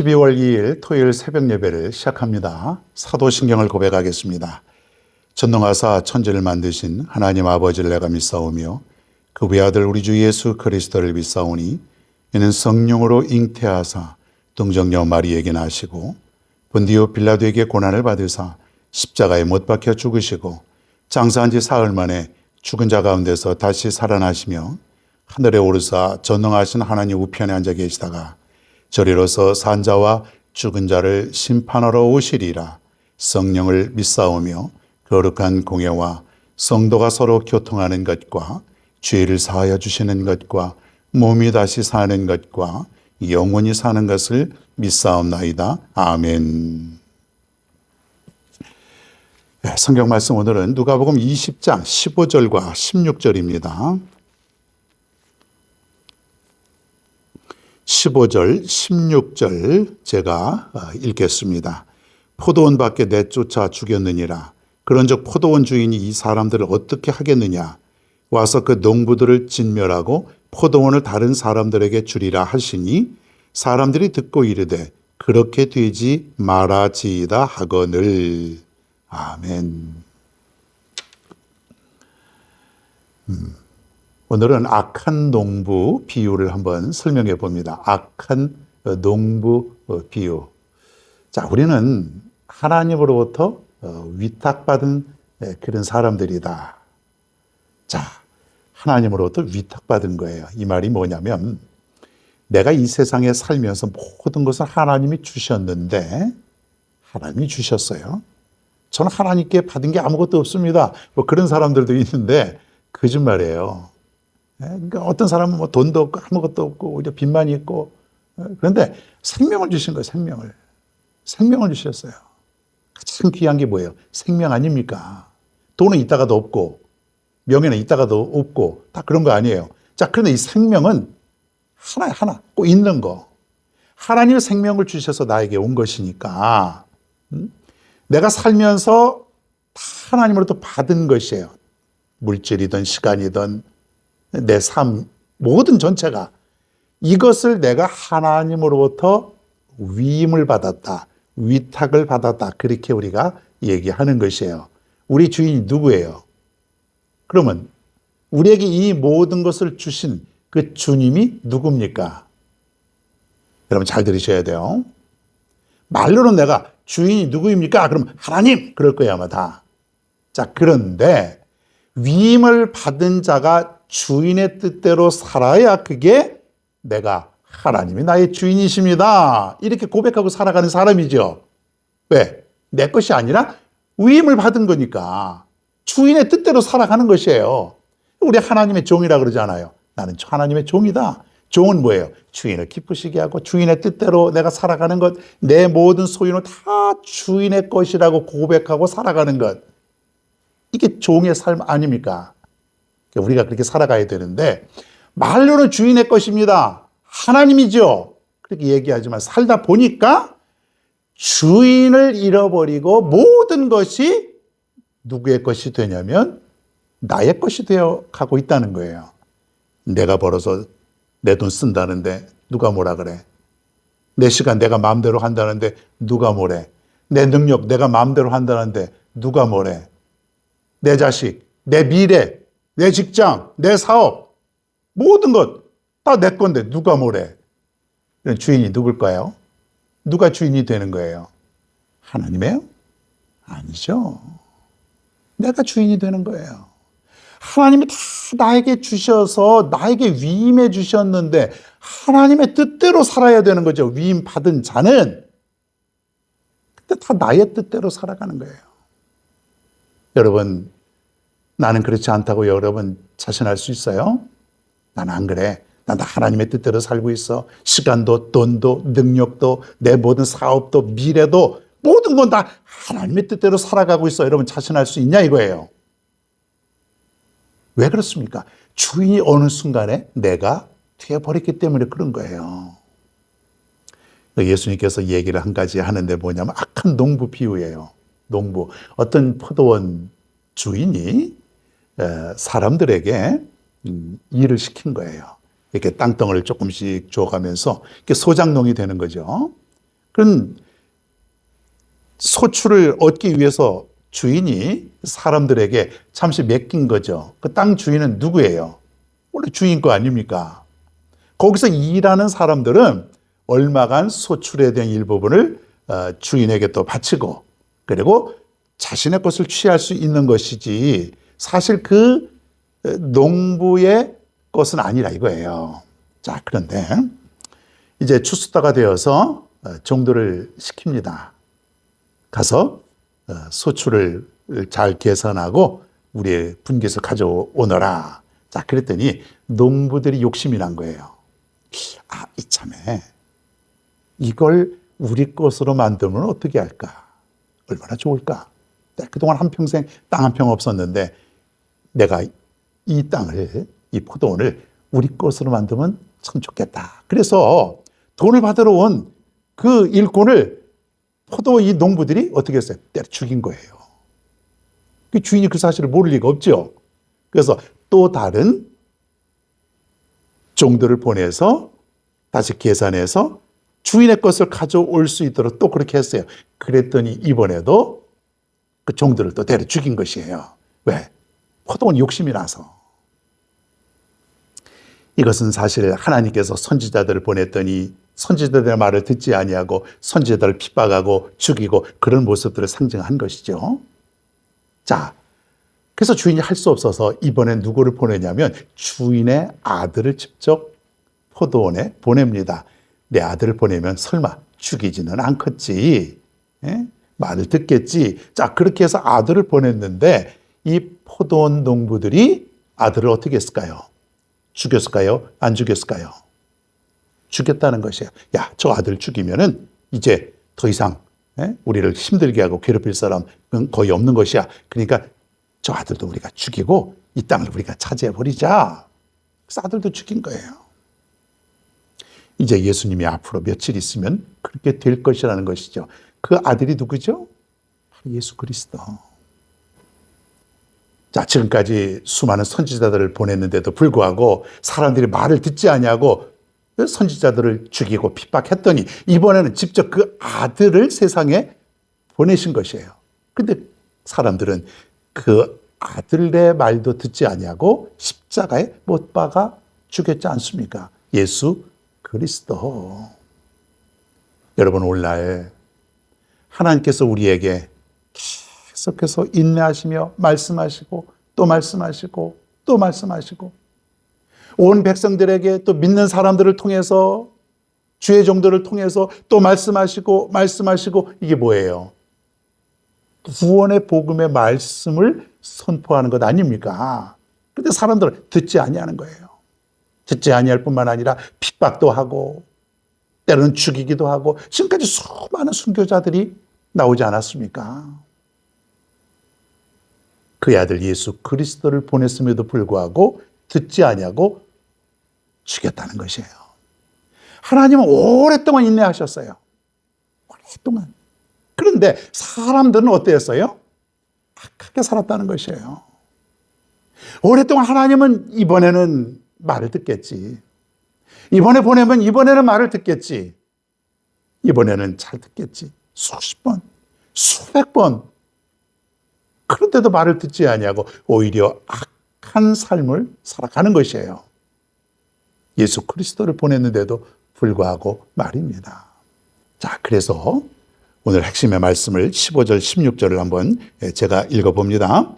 12월 2일 토요일 새벽 예배를 시작합니다. 사도신경을 고백하겠습니다. 전능하사 천지를 만드신 하나님 아버지를 내가 믿사오며 그 외아들 우리 주 예수 그리스도를 믿사오니 이는 성령으로 잉태하사 동정녀 마리에게 나시고 본디오 빌라도에게 고난을 받으사 십자가에 못 박혀 죽으시고 장사한 지 사흘 만에 죽은 자 가운데서 다시 살아나시며 하늘에 오르사 전능하신 하나님 우편에 앉아 계시다가 저리로서 산자와 죽은 자를 심판하러 오시리라 성령을 믿사오며 거룩한 공예와 성도가 서로 교통하는 것과 죄를 사하여 주시는 것과 몸이 다시 사는 것과 영원히 사는 것을 믿사옵나이다. 아멘. 네, 성경 말씀 오늘은 누가복음 20장 15절과 16절입니다. 15절, 16절 제가 어, 읽겠습니다. 포도원 밖에 내쫓아 죽였느니라. 그런즉 포도원 주인이 이 사람들을 어떻게 하겠느냐? 와서 그 농부들을 진멸하고 포도원을 다른 사람들에게 주리라 하시니 사람들이 듣고 이르되 그렇게 되지 말아지이다 하거늘. 아멘. 음. 오늘은 악한 농부 비유를 한번 설명해 봅니다. 악한 어, 농부 어, 비유. 자, 우리는 하나님으로부터 어, 위탁받은 예, 그런 사람들이다. 자, 하나님으로부터 위탁받은 거예요. 이 말이 뭐냐면 내가 이 세상에 살면서 모든 것을 하나님이 주셨는데 하나님이 주셨어요. 저는 하나님께 받은 게 아무것도 없습니다. 뭐 그런 사람들도 있는데 거짓말이에요. 예, 그러니까 어떤 사람은 뭐 돈도 없고 아무것도 없고 오히려 빚만 있고 예, 그런데 생명을 주신 거예요. 생명을 생명을 주셨어요. 가장 귀한 게 뭐예요? 생명 아닙니까? 돈은 있다가도 없고 명예는 있다가도 없고 다 그런 거 아니에요. 자, 그런데 이 생명은 하나 하나 꼭 있는 거. 하나님의 생명을 주셔서 나에게 온 것이니까 음? 내가 살면서 다 하나님으로부터 받은 것이에요. 물질이든 시간이든 내 삶 모든 전체가 이것을 내가 하나님으로부터 위임을 받았다. 위탁을 받았다. 그렇게 우리가 얘기하는 것이에요. 우리 주인이 누구예요? 그러면 우리에게 이 모든 것을 주신 그 주님이 누굽니까? 여러분 잘 들으셔야 돼요. 말로는 내가 주인이 누구입니까? 그럼 하나님 그럴 거야 아마 다. 자 그런데 위임을 받은 자가 주인의 뜻대로 살아야 그게 내가 하나님이 나의 주인이십니다. 이렇게 고백하고 살아가는 사람이죠. 왜? 내 것이 아니라 위임을 받은 거니까 주인의 뜻대로 살아가는 것이에요. 우리 하나님의 종이라 그러잖아요. 나는 하나님의 종이다. 종은 뭐예요? 주인을 기쁘시게 하고 주인의 뜻대로 내가 살아가는 것, 내 모든 소유는 다 주인의 것이라고 고백하고 살아가는 것. 이게 종의 삶 아닙니까? 우리가 그렇게 살아가야 되는데 말로는 주인의 것입니다. 하나님이죠. 그렇게 얘기하지만 살다 보니까 주인을 잃어버리고 모든 것이 누구의 것이 되냐면 나의 것이 되어 가고 있다는 거예요. 내가 벌어서 내 돈 쓴다는데 누가 뭐라 그래? 내 시간 내가 마음대로 한다는데 누가 뭐래? 내 능력 내가 마음대로 한다는데 누가 뭐래? 내 자식, 내 미래, 내 직장, 내 사업, 모든 것 다 내 건데 누가 뭐래? 이런 주인이 누굴까요? 누가 주인이 되는 거예요? 하나님이에요? 아니죠. 내가 주인이 되는 거예요. 하나님이 다 나에게 주셔서 나에게 위임해 주셨는데 하나님의 뜻대로 살아야 되는 거죠. 위임 받은 자는. 근데 다 나의 뜻대로 살아가는 거예요. 여러분, 나는 그렇지 않다고 여러분 자신할 수 있어요? 나는 안 그래. 난다 하나님의 뜻대로 살고 있어. 시간도, 돈도, 능력도, 내 모든 사업도, 미래도, 모든 건 다 하나님의 뜻대로 살아가고 있어. 여러분 자신할 수 있냐 이거예요. 왜 그렇습니까? 주인이 어느 순간에 내가 되어버렸기 때문에 그런 거예요. 예수님께서 얘기를 한 가지 하는데 뭐냐면 악한 농부 비유예요. 농부. 어떤 포도원 주인이 사람들에게 음, 일을 시킨 거예요. 이렇게 땅덩어리를 조금씩 줘가면서 이렇게 소장농이 되는 거죠. 그런 소출을 얻기 위해서 주인이 사람들에게 잠시 맡긴 거죠. 그 땅 주인은 누구예요? 원래 주인 거 아닙니까? 거기서 일하는 사람들은 얼마간 소출에 대한 일부분을 어, 주인에게 또 바치고 그리고 자신의 것을 취할 수 있는 것이지 사실 그 농부의 것은 아니라 이거예요. 자, 그런데 이제 추수다가 되어서 어, 종도를 시킵니다. 가서 어, 소출을 잘 계산하고 우리의 분깃을 가져오너라. 자, 그랬더니 농부들이 욕심이 난 거예요. 아, 이참에 이걸 우리 것으로 만들면 어떻게 할까? 얼마나 좋을까? 그동안 한평생 땅 한 평 없었는데 내가 이 땅을, 이 포도원을 우리 것으로 만들면 참 좋겠다. 그래서 돈을 받으러 온 그 일꾼을 포도 이 농부들이 어떻게 했어요? 때려 죽인 거예요. 그 주인이 그 사실을 모를 리가 없죠. 그래서 또 다른 종들을 보내서 다시 계산해서 주인의 것을 가져올 수 있도록 또 그렇게 했어요. 그랬더니 이번에도 그 종들을 또 때려 죽인 것이에요. 왜? 포도원 욕심이 나서. 이것은 사실 하나님께서 선지자들을 보냈더니 선지자들의 말을 듣지 아니하고 선지자들을 핍박하고 죽이고 그런 모습들을 상징한 것이죠. 자, 그래서 주인이 할 수 없어서 이번엔 누구를 보내냐면 주인의 아들을 직접 포도원에 보냅니다. 내 아들을 보내면 설마 죽이지는 않겠지. 예? 말을 듣겠지. 자, 그렇게 해서 아들을 보냈는데 이 포도원 농부들이 아들을 어떻게 했을까요? 죽였을까요? 안 죽였을까요? 죽였다는 것이에요. 야, 저 아들 죽이면은 이제 더 이상 예? 우리를 힘들게 하고 괴롭힐 사람은 거의 없는 것이야. 그러니까 저 아들도 우리가 죽이고 이 땅을 우리가 차지해 버리자. 아들도 죽인 거예요. 이제 예수님이 앞으로 며칠 있으면 그렇게 될 것이라는 것이죠. 그 아들이 누구죠? 예수 그리스도. 자, 지금까지 수많은 선지자들을 보냈는데도 불구하고 사람들이 말을 듣지 아니하고 선지자들을 죽이고 핍박했더니 이번에는 직접 그 아들을 세상에 보내신 것이에요. 근데 사람들은 그 아들의 말도 듣지 아니하고 십자가에 못 박아 죽였지 않습니까? 예수 그리스도. 여러분 오늘날 하나님께서 우리에게 계속해서 인내하시며 말씀하시고 또 말씀하시고 또 말씀하시고 온 백성들에게 또 믿는 사람들을 통해서 주의 정도를 통해서 또 말씀하시고 말씀하시고 이게 뭐예요? 구원의 복음의 말씀을 선포하는 것 아닙니까? 근데 사람들은 듣지 아니하는 거예요. 듣지 아니할 뿐만 아니라 핍박도 하고 때로는 죽이기도 하고 지금까지 수많은 순교자들이 나오지 않았습니까? 그의 아들 예수 그리스도를 보냈음에도 불구하고 듣지 아니하고 죽였다는 것이에요. 하나님은 오랫동안 인내하셨어요. 오랫동안. 그런데 사람들은 어땠어요? 악하게 살았다는 것이에요. 오랫동안 하나님은 이번에는 말을 듣겠지. 이번에 보내면 이번에는 말을 듣겠지. 이번에는 잘 듣겠지. 수십 번, 수백 번. 그런데도 말을 듣지 아니하고 오히려 악한 삶을 살아가는 것이에요. 예수 그리스도를 보냈는데도 불구하고 말입니다. 자, 그래서 오늘 핵심의 말씀을 15절, 16절을 한번 제가 읽어봅니다.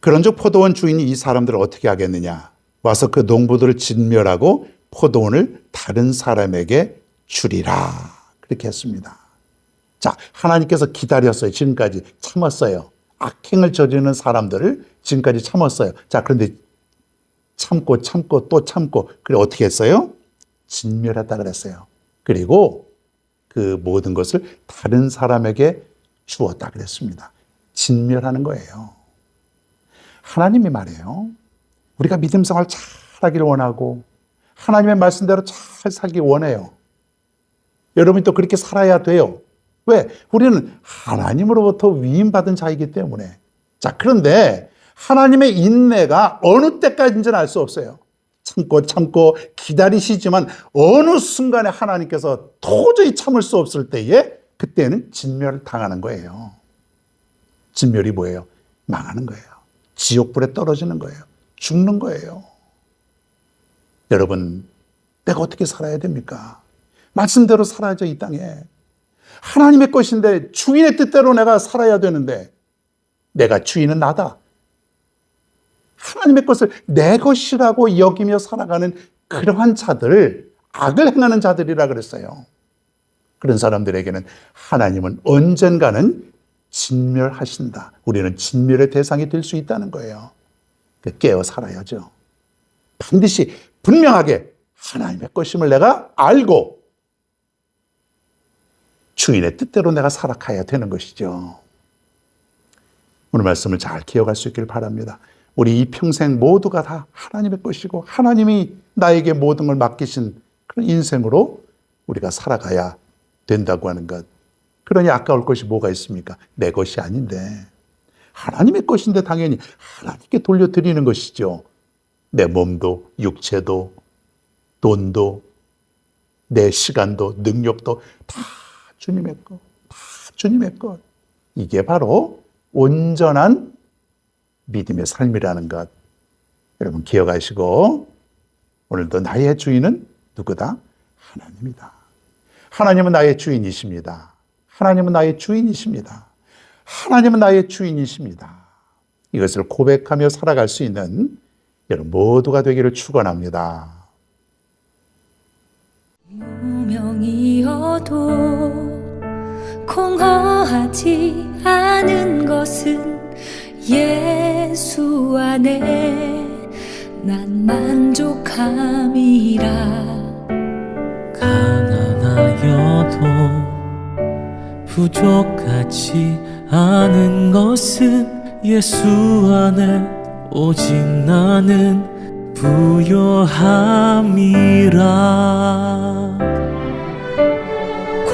그런즉 포도원 주인이 이 사람들을 어떻게 하겠느냐? 와서 그 농부들을 진멸하고 포도원을 다른 사람에게 주리라. 그렇게 했습니다. 자, 하나님께서 기다렸어요. 지금까지 참았어요. 악행을 저지르는 사람들을 지금까지 참았어요. 자, 그런데 참고 참고 또 참고 그래 어떻게 했어요? 진멸했다 그랬어요. 그리고 그 모든 것을 다른 사람에게 주었다 그랬습니다. 진멸하는 거예요. 하나님이 말해요. 우리가 믿음 생활 잘 하기를 원하고 하나님의 말씀대로 잘 살기 원해요. 여러분이 또 그렇게 살아야 돼요. 왜? 우리는 하나님으로부터 위임받은 자이기 때문에. 자, 그런데 하나님의 인내가 어느 때까지인지는 알 수 없어요. 참고 참고 기다리시지만 어느 순간에 하나님께서 도저히 참을 수 없을 때에 그때는 진멸을 당하는 거예요. 진멸이 뭐예요? 망하는 거예요. 지옥불에 떨어지는 거예요. 죽는 거예요. 여러분, 내가 어떻게 살아야 됩니까? 말씀대로 살아야죠, 이 땅에. 하나님의 것인데 주인의 뜻대로 내가 살아야 되는데 내가 주인은 나다. 하나님의 것을 내 것이라고 여기며 살아가는 그러한 자들, 악을 행하는 자들이라 그랬어요. 그런 사람들에게는 하나님은 언젠가는 진멸하신다. 우리는 진멸의 대상이 될 수 있다는 거예요. 깨어 살아야죠. 반드시 분명하게 하나님의 것임을 내가 알고 주인의 뜻대로 내가 살아가야 되는 것이죠. 오늘 말씀을 잘 기억할 수 있기를 바랍니다. 우리 이 평생 모두가 다 하나님의 것이고 하나님이 나에게 모든 걸 맡기신 그런 인생으로 우리가 살아가야 된다고 하는 것. 그러니 아까울 것이 뭐가 있습니까? 내 것이 아닌데. 하나님의 것인데 당연히 하나님께 돌려드리는 것이죠. 내 몸도, 육체도, 돈도, 내 시간도, 능력도 다 주님의 것, 다 주님의 것. 이게 바로 온전한 믿음의 삶이라는 것. 여러분 기억하시고 오늘도 나의 주인은 누구다? 하나님이다. 하나님은 나의 주인이십니다. 하나님은 나의 주인이십니다. 하나님은 나의 주인이십니다. 이것을 고백하며 살아갈 수 있는 여러분 모두가 되기를 축원합니다. 무명이어도 공허하지 않은 것은 예수 안에 난 만족함이라. 가난하여도 부족하지 않은 것은 예수 안에 오직 나는 부요함이라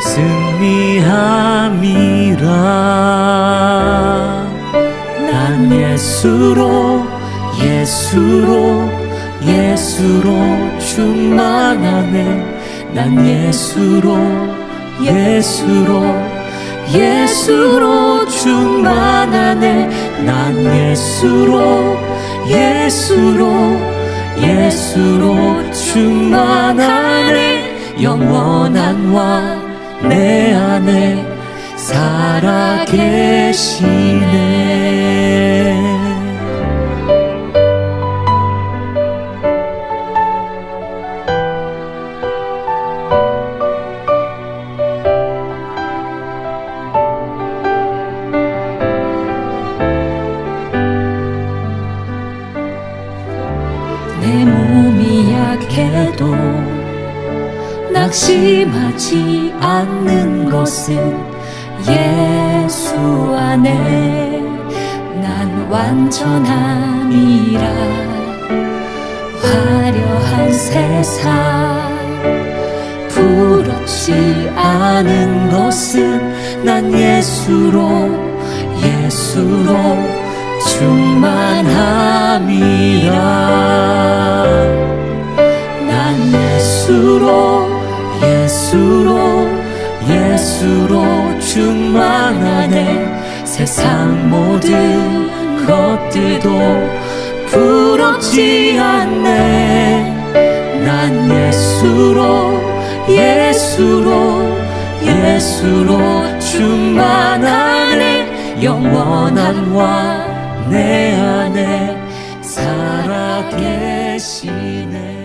승리함이라. 난 예수로 예수로 예수로 충만하네. 난 예수로 예수로 예수로 충만하네. 난 예수로 예수로 예수로 충만하네. 영원한 왕 내 안에 살아 계시네 완전함이라 화려한 세상 부럽지 않은 것은 난 예수로 예수로 충만함이라. 난 예수로 예수로 예수로 충만하네. 세상 모든 것들도 부럽지 않네. 난 예수로 예수로 예수로 충만하네. 영원한 왕내 안에 살아 계시네